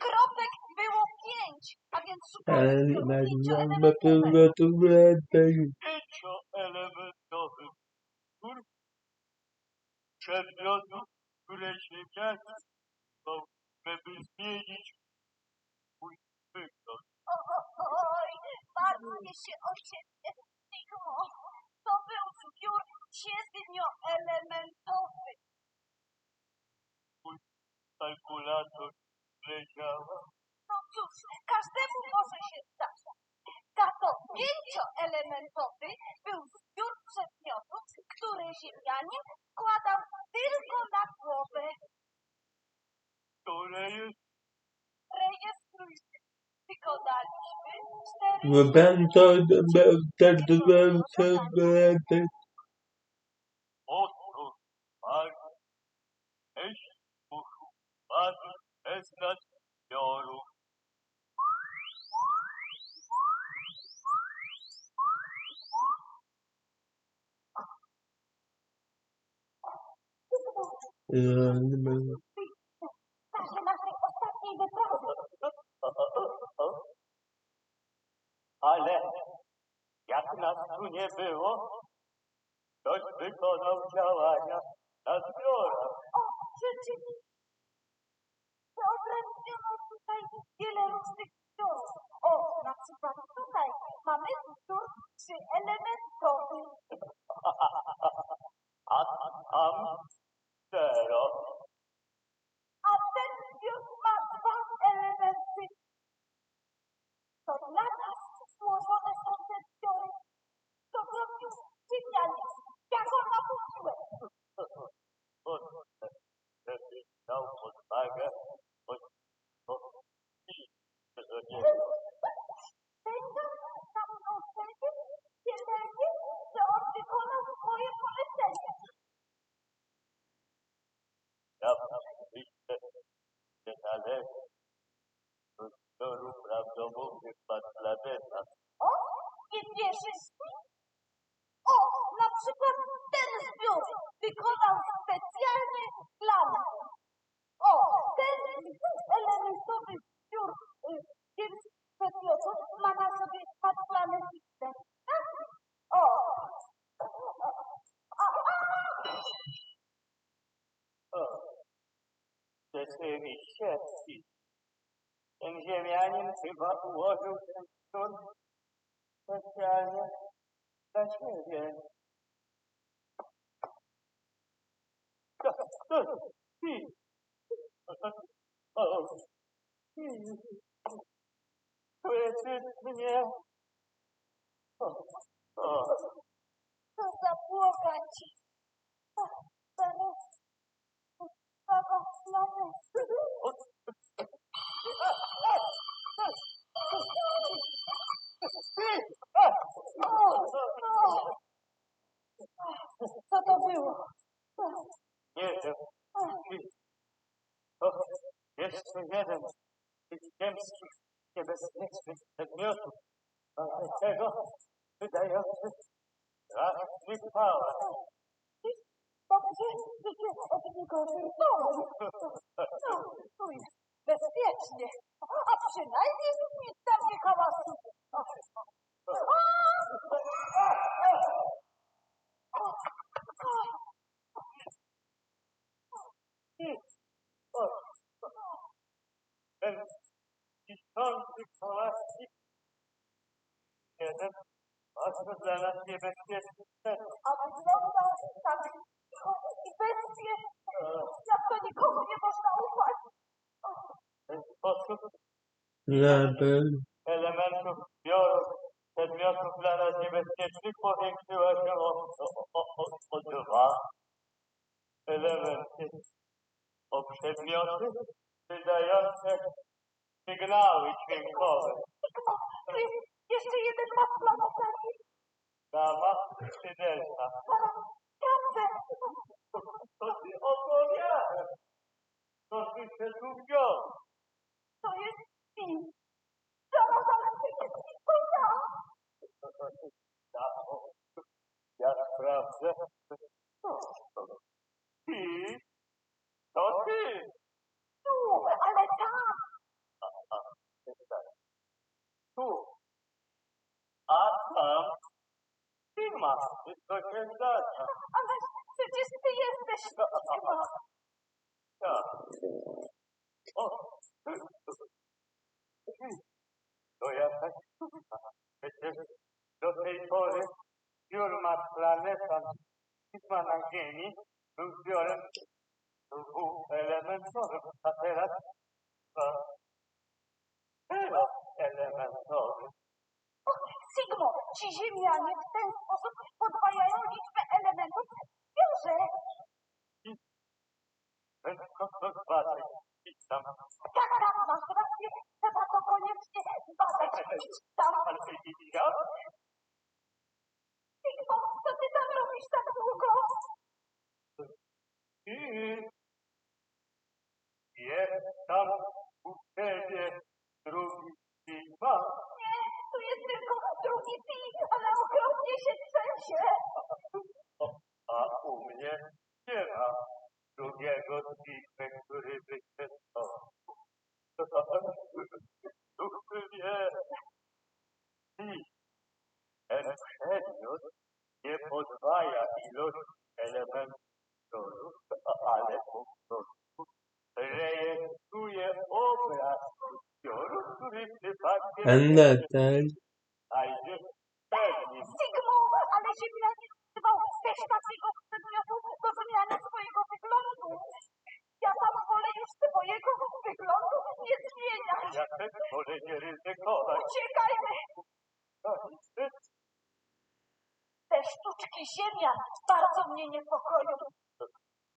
Kropek było pięć, a więc pięcioelementowego. pięcioelementowy twór przedmiotów, które się miasto, żeby zmienić swój wygląd. Oj, bardzo mi się o ciebie znikło. To był zbiór siedmioelementowy. Kalkulator nie działa. No cóż, każdemu może się zdarzać. Za to pięcioelementowy był zbiór przedmiotów, które ziemianin składał tylko na głowę. które jest Rejestrujcie. Wykonaliśmy cztery Będą te dwa przedmioty. Przez nas zbiorów. Element. czasie naszej ostatniej wyprawy. Ale jak nas tu nie było, ktoś wykonał działania na zbiorach. O, rzeczywiście. constructor o na situațiunea mai momentul și element ten zbiór wykonał specjalnie dla mnie. O, ten elementowy zbiór y, więc przedmiotów ma na sobie patrolane listę. Tak? O! A, a, O, rzeczywiście, ten ziemianin chyba ułożył ten wzór specjalnie dla siebie. To, to, ty. O, ty. Słyszysz mnie? Jeszcze jeden z ziemskich, niebezpiecznych przedmiotów, ale tego wydający straszny pałac. Dobrze, że się od niego odwróciłem. No, jest bezpiecznie. A przynajmniej nic tam nie. Ciszący pałacyk, jeden bardzo dla nas niebezpieczny przedmiot. A wygląda tak cicho i bezpiecznie, jak to nikomu nie można ufać. W ten sposób Label. elementów zbioru przedmiotów dla nas niebezpiecznych sygnały dźwiękowe. Tu jest jeszcze jeden mat planowy. Gama czy delta. Prawda. To ty opowiadasz. To ty się tu wziął. To jest film. Zaraz, ale to jest tylko ja. Ja sprawdzę. Ty? To ty. Słuchaj. To się zdarza. Ale przecież ty jesteś Sigma. Tak. O. To jakaś sztuka. Przecież do tej pory zbiór planeta Sigma na Ziemi był zbiorem dwuelementowym, a teraz czteroelementowym. Och, Sigmo, ci ziemianie w ten sposób podwajają liczbę elementów w zbiorze. Prędko to zbadać i tam, Tak, tak, masz rację. Trzeba to koniecznie zbadać. Idź tam. ale ja Sigmo, co ty tam robisz tak długo? i jest tam u ciebie drugi Sigma. Nie, tu jest tylko drugi pi, ale okropnie się trzęsie. a u mnie nie ma drugiego Sigmy, który by się stąd. Nie. I ten przedmiot nie podwaja ilości elementów, ale po prostu rejestruje obraz który przypadkiem Undertale. znajdzie pewnie Sigmo, ale ziemianin używał też takiego przedmiotu do zmiany swojego wyglądu. Ja tam wolę swojego wyglądu nie zmieniać. Jak też może nie ryzykować. Uciekajmy! Te sztuczki ziemian bardzo mnie niepokoją.